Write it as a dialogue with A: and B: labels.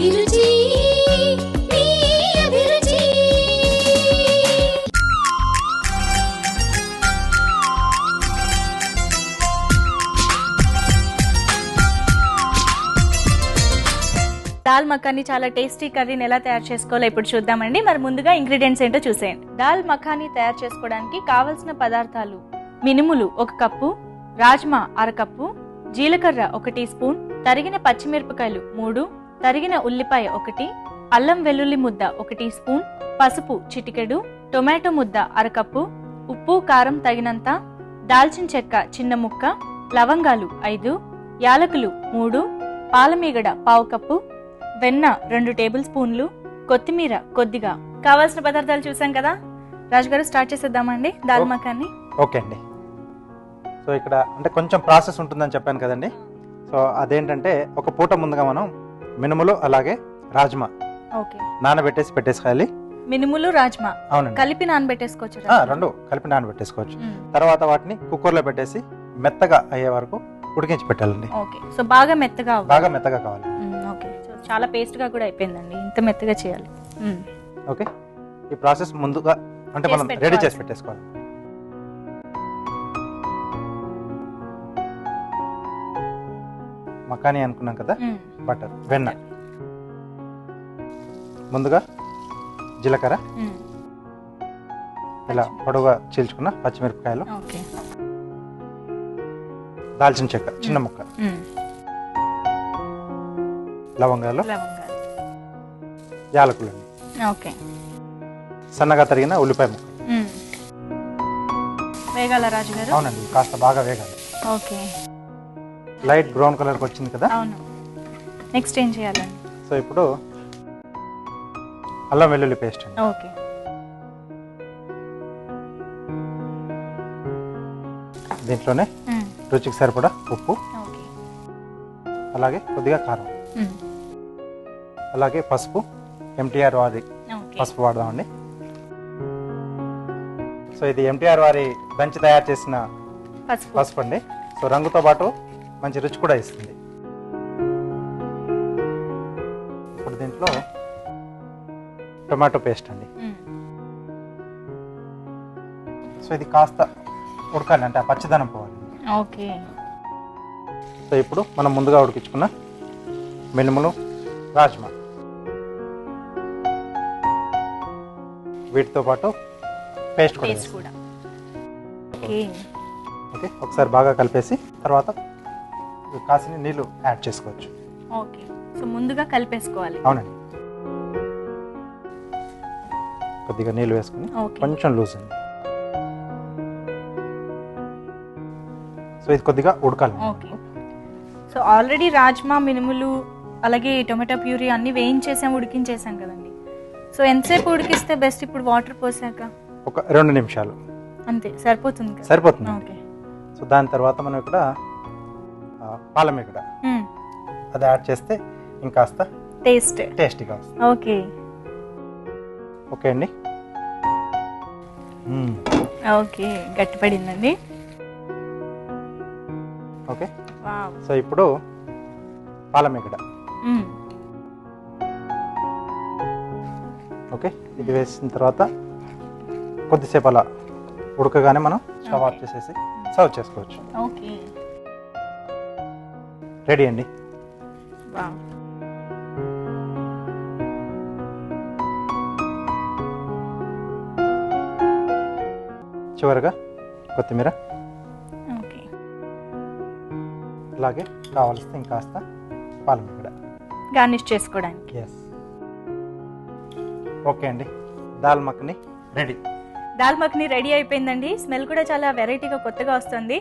A: అభిరుచి మీ అభిరుచి.
B: దాల్ మఖాని చాలా టేస్టీ కర్రీని ఎలా తయారు చేసుకోవాలో ఇప్పుడు చూద్దామండి. మరి ముందుగా ఇంగ్రీడియంట్స్ ఏంటో చూసేయండి. దాల్ మఖాని తయారు చేసుకోవడానికి కావలసిన పదార్థాలు మినుములు ఒక కప్పు రాజ్మా అరకప్పు జీలకర్ర ఒక టీ స్పూన్ తరిగిన పచ్చిమిరపకాయలు మూడు తరిగిన ఉల్లిపాయ ఒకటి అల్లం వెల్లుల్లి ముద్ద ఒక టీ స్పూన్ పసుపు చిటికెడు టొమాటో ముద్ద అరకప్పు ఉప్పు కారం తగినంత దాల్చిన చెక్క చిన్న ముక్క లవంగాలు ఐదు యాలకులు మూడు పాలమీగడ పావు కప్పు వెన్న రెండు టేబుల్ స్పూన్లు కొత్తిమీర కొద్దిగా. కావాల్సిన పదార్థాలు చూసాం కదా? రాజుగారు స్టార్ట్ చేసేద్దామండి దాల్
C: ఓ.
B: మఖాన్ని
C: ఓకే అండి. సో ఇక్కడ అంటే కొంచెం ప్రాసెస్ ఉంటుందని చెప్పాను కదండి. సో అదేంటంటే ఒక పూట ముందుగా మనం మినుములు అలాగే రాజ్మా.
B: ఓకే.
C: నానబెట్టేసి పెట్టేసుకోవాలి.
B: మినుములు రాజ్మా.
C: అవునండి.
B: కలిపి నానబెట్టేసుకోవచ్చు.
C: రెండు కలిపి నానబెట్టేసుకోవచ్చు. తర్వాత వాటిని కుక్కర్లో పెట్టేసి మెత్తగా అయ్యే వరకు ఉడికించి పెట్టాలండి.
B: ఓకే. సో బాగా మెత్తగా.
C: బాగా మెత్తగా కావాలి.
B: ఓకే. సో చాలా పేస్ట్గా కూడా అయిపోయిందండి. ఇంత మెత్తగా చేయాలి.
C: ఓకే. ఈ ప్రాసెస్ ముందుగా అంటే మనం రెడీ. చేసి పెట్టేసుకోవాలి. మకానీ అనుకున్నాం కదా. బటర్ వెన్న. ముందుగా జీలకర్ర. ఇలా పొడవుగా చీల్చుకున్న పచ్చిమిరపకాయలు. దాల్చిన చెక్క చిన్న ముక్క. లవంగాలు. యాలకులు
B: ఓకే.
C: సన్నగా తరిగిన ఉల్లిపాయ ముక్క. అవునండి కాస్త బాగా వేగాలి.
B: ఓకే.
C: లైట్ బ్రౌన్ కలర్కి వచ్చింది కదా?
B: అవును. నెక్స్ట్ ఏం చేయాలండి
C: సో ఇప్పుడు అల్లం వెల్లుల్లి పేస్ట్ అండి.
B: ఓకే.
C: దీంట్లోనే. రుచికి సరిపడా ఉప్పు అలాగే కొద్దిగా కారం. అలాగే పసుపు ఎంటీఆర్ వారి పసుపు వాడదామండి. సో ఇది ఎంటీఆర్ వారి దంచి తయారు చేసిన
B: పసుపు
C: అండి. సో రంగుతో పాటు మంచి రుచి కూడా ఇస్తుంది. దీంట్లో టొమాటో పేస్ట్ అండి. సో ఇది కాస్త ఉడకాలి అంటే ఆ పచ్చిదనం పోవాలి.
B: ఓకే.
C: సో ఇప్పుడు మనం ముందుగా ఉడికించుకున్న మినుములు రాజ్మా. వీటితో పాటు పేస్ట్ కూడా
B: ఓకే.
C: ఒకసారి బాగా కలిపేసి తర్వాత కాసిన నీళ్ళు యాడ్ చేసుకోవచ్చు.
B: ఓకే. సో ముందుగా కలిపేసుకోవాలి.
C: అవునండి. కొద్దిగా నీళ్ళు వేసుకుని కొంచెం లూజ్ అండి. సో ఇది కొద్దిగా ఉడకాలి.
B: ఓకే. సో ఆల్రెడీ రాజ్మా మినుములు అలాగే టొమాటో ప్యూరీ అన్ని వేయించేసాం ఉడికించేసాం కదండి. సో ఎంతసేపు ఉడికిస్తే బెస్ట్ ఇప్పుడు వాటర్ పోసాక?
C: ఒక రెండు నిమిషాలు.
B: అంతే. సరిపోతుంది
C: సరిపోతుంది.
B: ఓకే.
C: సో దాని తర్వాత మనం ఇక్కడ
B: మ్మ్.
C: అది యాడ్ చేస్తే ఇంకాస్త
B: టేస్ట్.
C: టేస్టీగా వస్తుంది.
B: ఓకే.
C: ఓకే అండి.
B: ఓకే గట్టిపడిందండి.
C: ఓకే. సో ఇప్పుడు పాలమీగడ. ఓకే ఇది వేసిన తర్వాత కొద్దిసేపు అలా ఉడకగానే మనం స్టవ్ ఆఫ్. చేసేసి సర్వ్ చేసుకోవచ్చు.
B: ఓకే.
C: రెడీ అండి.
B: వావ్
C: చివరిగా కొత్తిమీర.
B: ఓకే.
C: అలాగే కావాల్సిన ఇంకాస్త పాలమీగడ
B: గార్నిష్ చేసుకోవడానికి.
C: ఎస్ ఓకే అండి. దాల్ మక్కని రెడీ.
B: దాల్ మఖని రెడీ అయిపోయిందండి. స్మెల్ కూడా చాలా వెరైటీగా కొత్తగా వస్తుంది.